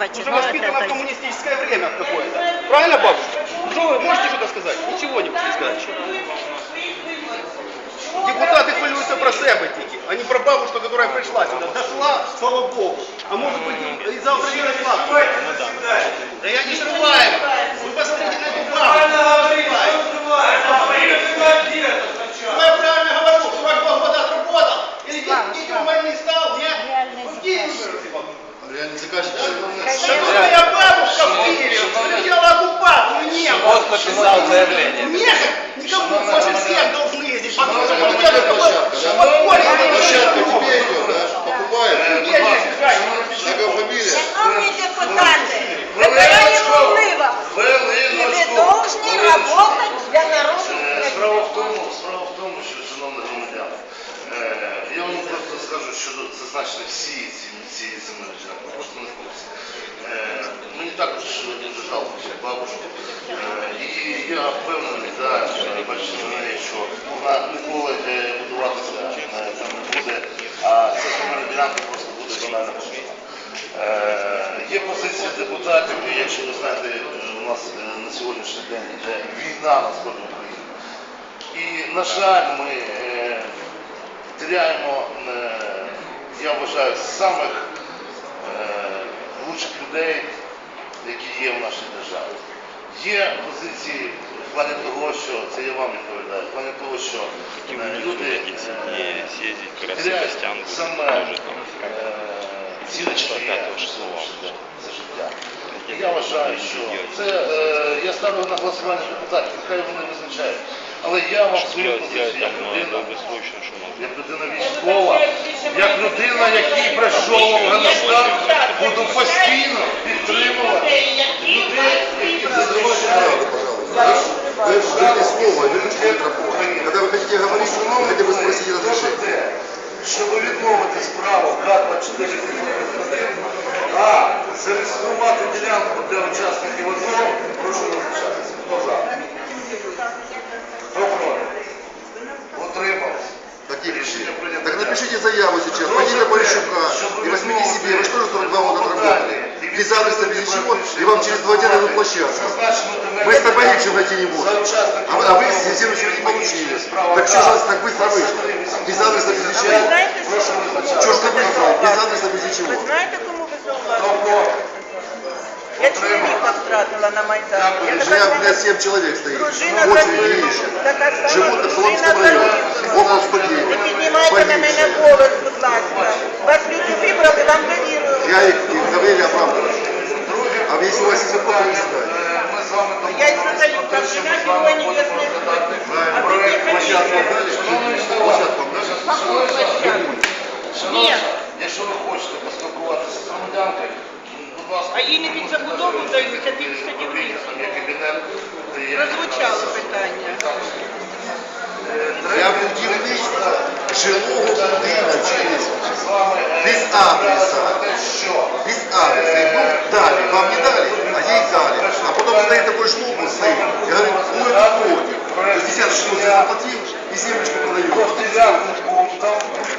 Первое Уже число, воспитана это в то есть. коммунистическое время какое-то. Правильно, бабушка? Что вы можете что-то сказать? Ничего не можете сказать. Депутати хвилюються про себе тільки, а не про бабушку, яка прийшла сюди. Дошла, слава Богу. А може бути і завтра не дошла. Да я не скрываю. Вы посмотрите на эту бабушку. Ну, я правильно бабушка? Реальний заказчик. Да моя бабушка в Киеве встречала оккупацию, не было. Вот написал заявление. Нет, никому больше всех должны ездить. Потому что Шановна вот это площадка, вот подполье Эта не площадка нужно. тебе идет, да? Покупает. Где здесь играть? Какая фамилия? Шановні депутати, вибираємо вплива. І ви повинні працювати для народу Е, Справа України. в тому, справа в тому, що, скажу, що зазначені всі ці земельні ділянки, просто не курсі. Е, Мені також один жалко бабушку. Е, І я впевнений, да, що бачите неї, що вона ніколи е, будуватися там не буде, а ця земельна ділянка просто буде банально купена. Е, Є позиція депутатів, і якщо ви знаєте, е, у нас е, на сьогоднішній день йде війна на сході України. І, на жаль, ми е, теряємо, е, я вважаю, самих е, лучших людей, які є в нашій державі. Є позиції в плані того, що це я вам відповідаю, в плані того, що е, люди теряють саме ціле Числа життя, Я вважаю, що це я ставлю на голосування депутатів, нехай вони визначають. Але я вам свою Успел сделать позицію як там людина, долгосрочно, что можно. як людина військова, як людина, який пройшов Афганістан, буду постійно підтримувати людей, які захищають. Вы дали слово, верните микрофон. Когда вы хотите говорить, вы хотя бы спросите разрешение. Щоб відмовити справу К-24 а зареєструвати ділянку для учасників АТО, прошу визначатися. Хто за? Хто проти? Утримався. Так, тихо. Рішення прийнято. Так напишите заяву сейчас, пойдите Полищука и возьмите себе, вы что же 42 года отработали? Без адреса, без ничего, и вам через два дня дадут площадку. Мы с тобой ничего найти не можем. А вы, а вы все ничего не получили. Так что же вас так быстро вышло? Без адреса, без Ви ничего. знаєте, що Что ж так быстро? Без адреса, без ви ничего. знаєте, кому ви зауважили? Я чоловіка втратила на Майдані. Я така блядь, сама 7 человек стоит. дружина В очереди загинула. ищут. Така сама Живут на дружина Соломском районе. загинула. Около Не піднімайте на мене голос, будь ласка. Вас люди вибрали, вам довірую. Я их, их говорили оправдывать. А если у вас есть вопрос, не задать. Ми з вами Я із Наталюка, жена Героя Небесної Сотні. А ви не Площадку отдали? Шановні Площадку? Шановні, Ні. якщо ви хочете поспілкуватися з громадянкою, А їй не під забудову дають, а під садівництво. Прозвучало питання. Я будівництво жилого будиночку. з вами е, Без адреса. Без адреса. Ну, дали, вам не дали, а ей дали. А потом стоит такой шлюпу стоит. Я говорю, ой, против. То есть десяток штук заплатил и семечку продаю.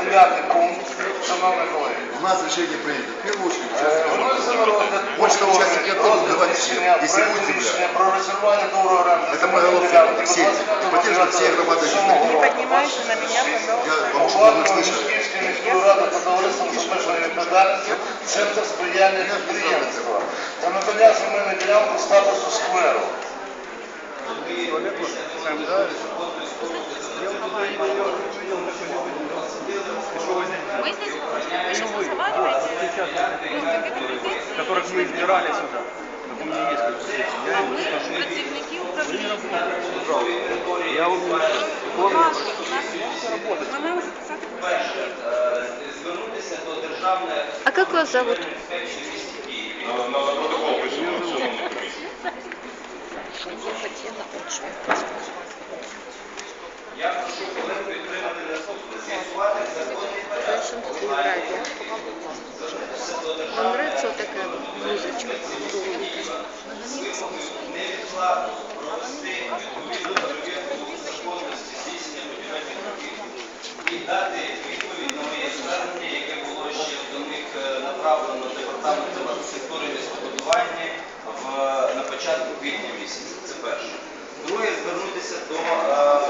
дев'ятий пункт, шановні колеги, У нас решение принято. В первую очередь, Е, участники. Вносимо розгляд Больше там участники АТО будут давать рішення, если проект будет земля. рішення про резервування договору оренди. Это мы голосуем. Все. Поддерживают все громады. Не поднимайте на меня, пожалуйста. Я вам что не Укладено слышал. Міськівською міською радою та товариством з обмеженою відповідальністю Центр сприяння підприємства та надання земельної ділянки статусу скверу. Мы здесь, вы сейчас разговариваете, ну, как это претензии, Которых мы избирали сюда. Так у меня есть как претензии. Я а им мы скажу. противники управления. Я вам не У нас, у нас, мы маємо записати А как вас зовут? Я хотела очень. Большинство радио. Вам нравится вот такая музычка? і дати відповідь на моє яке було ще до них е, направлено департаментом архітектури і містобудування початку квітня місяця. Це перше. Друге, звернутися до е,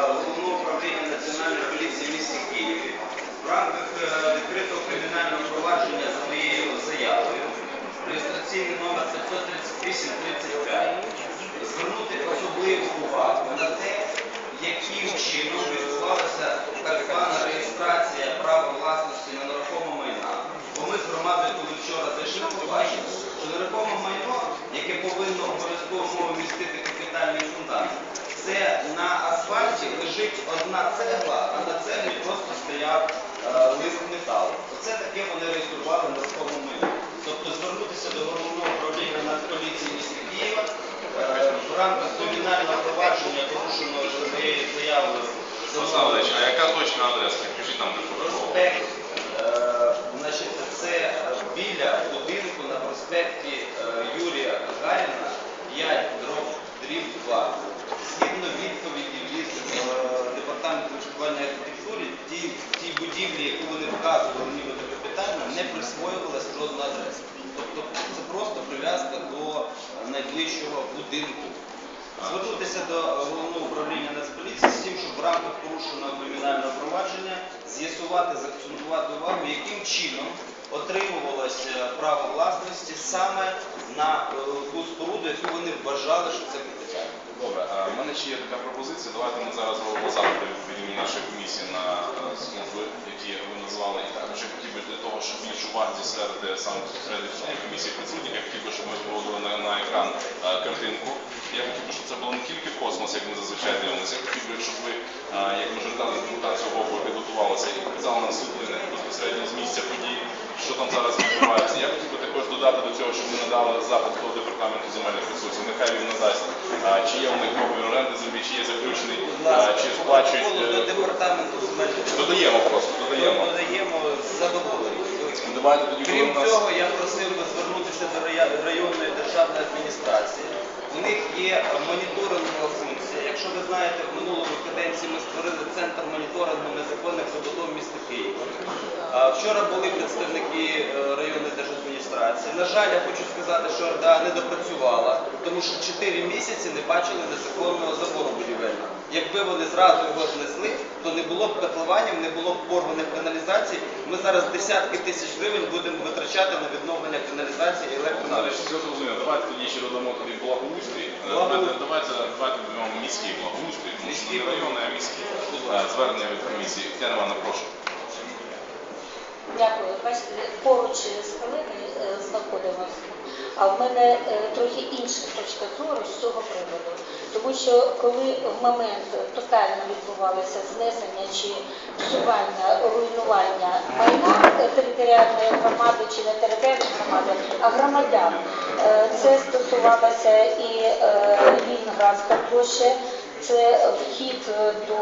головного управління національної поліції в місті Києві в рамках е, відкритого кримінального провадження за моєю заявою, реєстраційний номер 53835, звернути особливу увагу на те, яким чином відбувалася так звана реєстрація права власності на нерухоме майна. Бо ми з громадою, коли вчора зайшли, побачили, що нерухоме майно, яке повинно обов'язково умови містити капітальний фундамент, це на асфальті лежить одна цегла, а на цеглі просто стояв е, лист металу. Оце таке вони реєстрували нерухоме майно. Тобто звернутися до головного управління Нацполіції міста Києва е, в рамках кримінального провадження, порушеного моєю заявою Олександр а яка точна адреса? Підкажіть нам проспект, е, значить, це біля будинку на проспекті 5 дроб дріб 2. Згідно відповіді від е, департаменту муніципальної архітектури, ті, ті будівлі, які вони вказували нібито капітально, не присвоювалася жодна адреса. Тобто це просто прив'язка до найближчого будинку. Звернутися до головного управління Нацполіції з тим, щоб в рамках порушеного кримінального провадження з'ясувати, заакцентувати увагу, яким чином отримувалося право власності саме на е, ту споруду, яку вони вважали, що це капітально. Добре, а в мене ще є така пропозиція. Давайте ми зараз робимо запити від імені нашої комісії на е, служби, які ви назвали. І також я хотів би для того, щоб більшу вартість серед е, саме серед членів комісії присутніх, я хотів би, щоб ми виводили на, на екран е, картинку. Я хотів би, щоб це було не тільки космос, як ми зазвичай дивимося. Я хотів би, щоб ви, е, як мажоритарна депутат цього підготувалися і показали нам світлини безпосередньо з місця подій, що там зараз відбувається. Я хотів би також додати до цього, щоб ми надали запит до департаменту земельних ресурсів. Нехай він надасть, а, чи є у них договір оренди землі, чи є заключений, а, чи сплачують. до е, департаменту земельних Додаємо просто, додаємо. додаємо з задоволенням. Давайте тоді, коли Крім у нас цього, я просив би звернутися до рая- районної державної адміністрації. У них є моніторингова функція. Якщо ви знаєте, в минулому каденції ми створили центр моніторингу незаконних забудов міста Києва. Вчора були представники е, районної держадміністрації. На жаль, я хочу сказати, що РДА не допрацювала, тому що 4 місяці не бачили незаконного забору будівельного. Якби вони зразу його знесли, то не було б котлованів, не було б порваних каналізацій. Ми зараз десятки тисяч гривень будемо витрачати на відновлення каналізації і Знаєш, все зрозуміло. Давайте тоді ще додамо тоді благоустрій. Е, Давайте, давайте, давайте додамо міський благоустрій, тому що не районний, а міський. Е, Звернення від комісії. Тетяна Івановна, прошу. Дякую. Бачите, поруч з колегою е, знаходимося. А в мене е, трохи інша точка зору з цього приводу. Тому що коли в момент тотально відбувалося знесення чи всування, руйнування майна е, територіальної громади чи не територіальної громади, а громадян, це стосувалося і Лінградська площа, це вхід е, до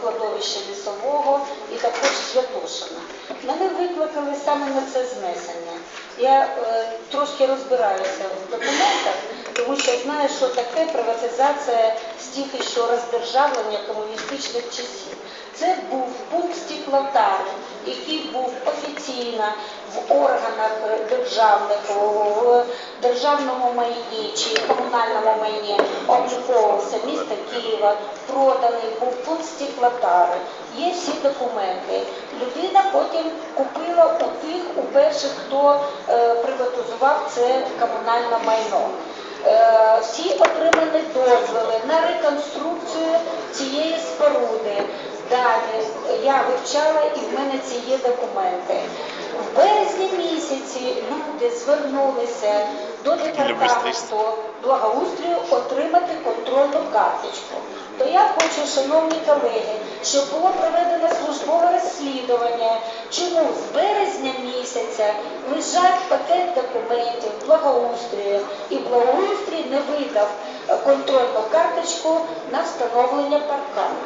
кладовища лісового і також Святошина. Мене викликали саме на це знесення. Я е, трошки розбираюся в документах, тому що знаю, що таке приватизація стільки що роздержавлення комуністичних часів. Це був пункт стеклотари, який був офіційно в органах е, державних, в державному майні чи комунальному майні обліковувався міста Києва, проданий був пункт стеклотари. Є всі документи. Людина потім купила у тих, у перших, хто е, приватизував це комунальне майно. Е, всі отримали дозволи на реконструкцію цієї споруди. Далі я вивчала і в мене ці є документи. В березні місяці люди звернулися до департаменту благоустрою отримати контрольну карточку. То я хочу, шановні колеги, щоб було проведено службове розслідування, чому з березня місяця лежать пакет документів благоустрою, і благоустрій не видав контрольну карточку на встановлення паркану.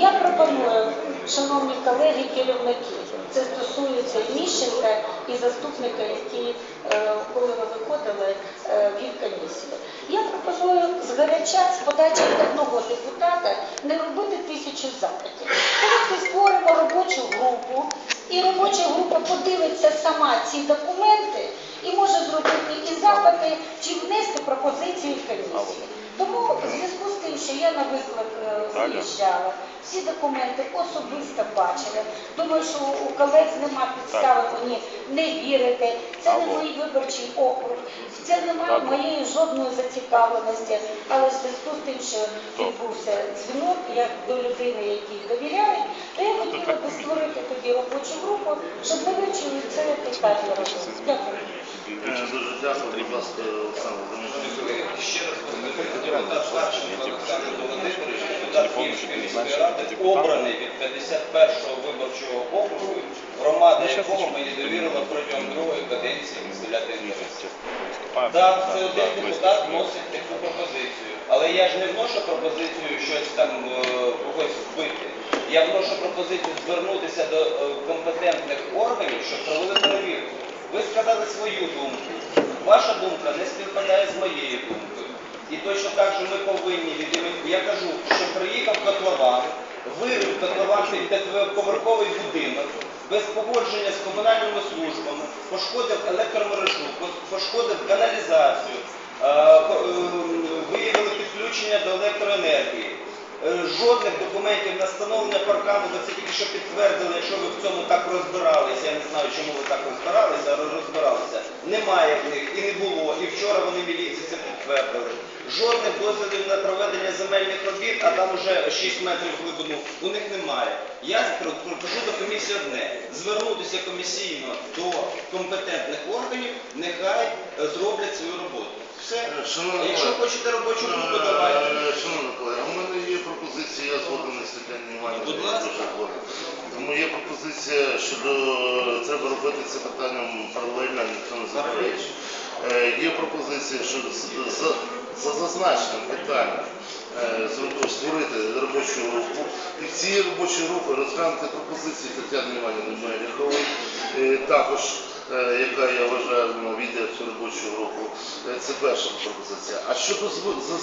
Я пропоную, шановні колеги, керівники, це стосується Міщенка, і заступника, які, е, коли ви виходили е, в їх комісію. Я пропоную згаряча з подачі одного депутата не робити тисячу запитів. Давайте створимо робочу групу І робоча група подивиться сама ці документи і може зробити і запити, чи внести пропозиції в комісію. Тому в зв'язку з тим, що я на виклик е, виїжджала, всі документи особисто бачила. Думаю, що у колег нема підстави мені не вірити. Це не мій виборчий округ, це немає моєї жодної зацікавленості. Але в зв'язку з тим, що відбувся дзвінок, як до людини, якій довіряють, то я хотіла би створити тоді робочу групу, щоб ми вивчили це питання. Дякую. Обраний від 51-го виборчого округу, громада якого мені довірила протягом другої каденції Василя Тимченка. Так, це один депутат вносить таку пропозицію. Але я ж не вношу пропозицію щось там е, когось вбити. Я вношу пропозицію звернутися до е, компетентних органів, щоб провели перевірку. Ви сказали свою думку. Ваша думка не співпадає з моєю думкою. І точно так же ми повинні від Я кажу, що приїхав котлован, вирив котлован під п'ятиповерховий будинок, без погодження з комунальними службами, пошкодив електромережу, пошкодив каналізацію, е, е, виявили підключення до електроенергії. Е, Жодних документів на встановлення паркану, ви це тільки що підтвердили, якщо ви в цьому так розбиралися, я не знаю, чому ви так розбиралися, але розбиралися. Немає в них і не було. І вчора вони міліції це підтвердили. Жодних дозволів на проведення земельних робіт, а там вже 6 метрів глибину, у них немає. Я кажу до комісії одне: звернутися комісійно до компетентних органів, нехай е, зроблять свою роботу. Все. Е, шановні А Якщо колеги, хочете робочу групу, давайте. Е, Шановні колеги, у мене є пропозиція, я згоден з Тетяною Іванівною. Будь ласка. дуже згоден. Тому є пропозиція, щодо треба робити це питанням паралельно, ніхто не заперечує. Е, Є пропозиція, що з- за, за зазначеним питанням е, створити робочу групу і в цій робочій групі розглянути пропозиції Тетяни Іванівни Меліхової, е, також е, яка я вважаю ну, війде в цю робочу групу. Е, Це перша пропозиція. А щодо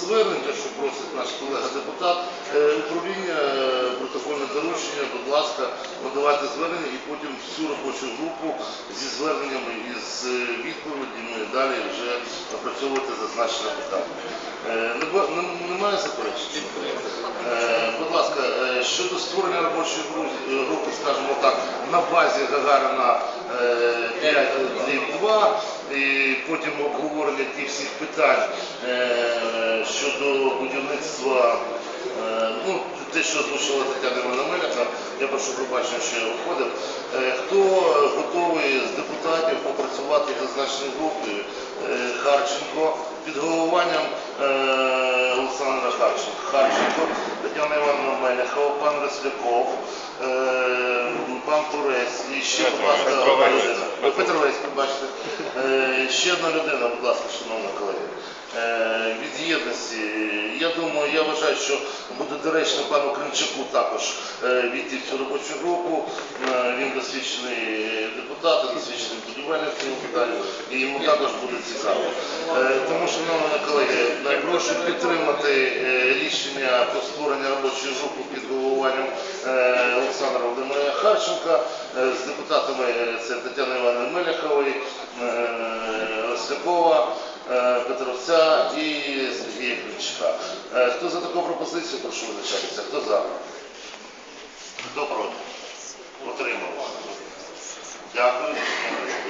звернення, що просить наш колега депутат, е, управління е, протокольне доручення, будь ласка, подавайте звернення і потім всю робочу групу зі зверненнями і з е, відповідями далі вже опрацьовувати зазначене питання. Е, Немає заперечень? Е, Будь ласка, е, щодо створення робочої гру- групи, скажімо так, на базі Гагарина 5 і потім обговорення тих всіх питань е, щодо будівництва, е, ну, те, що озвучила Тетяна Мелька, я прошу пробачення, що я виходив. Е, Хто готовий з депутатів попрацювати групі? Е, Харченко під головуванням е, Олександра Харченко. Харченко, Тетяна Івановна Мелехова, пан Росляков, е, пан Турець і ще, будь ласка, одна людина. Петровець, бачите. Е, Ще одна людина, будь ласка, шановні колеги. Е, Від єдності, я думаю, я вважаю, що буде доречно пану Кримчаку також е, війти в цю робочу групу. Е, Він досвідчений депутат, досвідчений будівельник в цьому питанні, і йому також буде цікаво. Тому, шановні колеги, прошу підтримати рішення про створення робочої групи під головуванням Олександра Володимира Харченка з депутатами це Мелехової, е, Рослякова, е, Петровця і Сергія Ключика. Е, Хто за таку пропозицію, прошу визначатися. Хто за? Хто проти? Отримав. Дякую.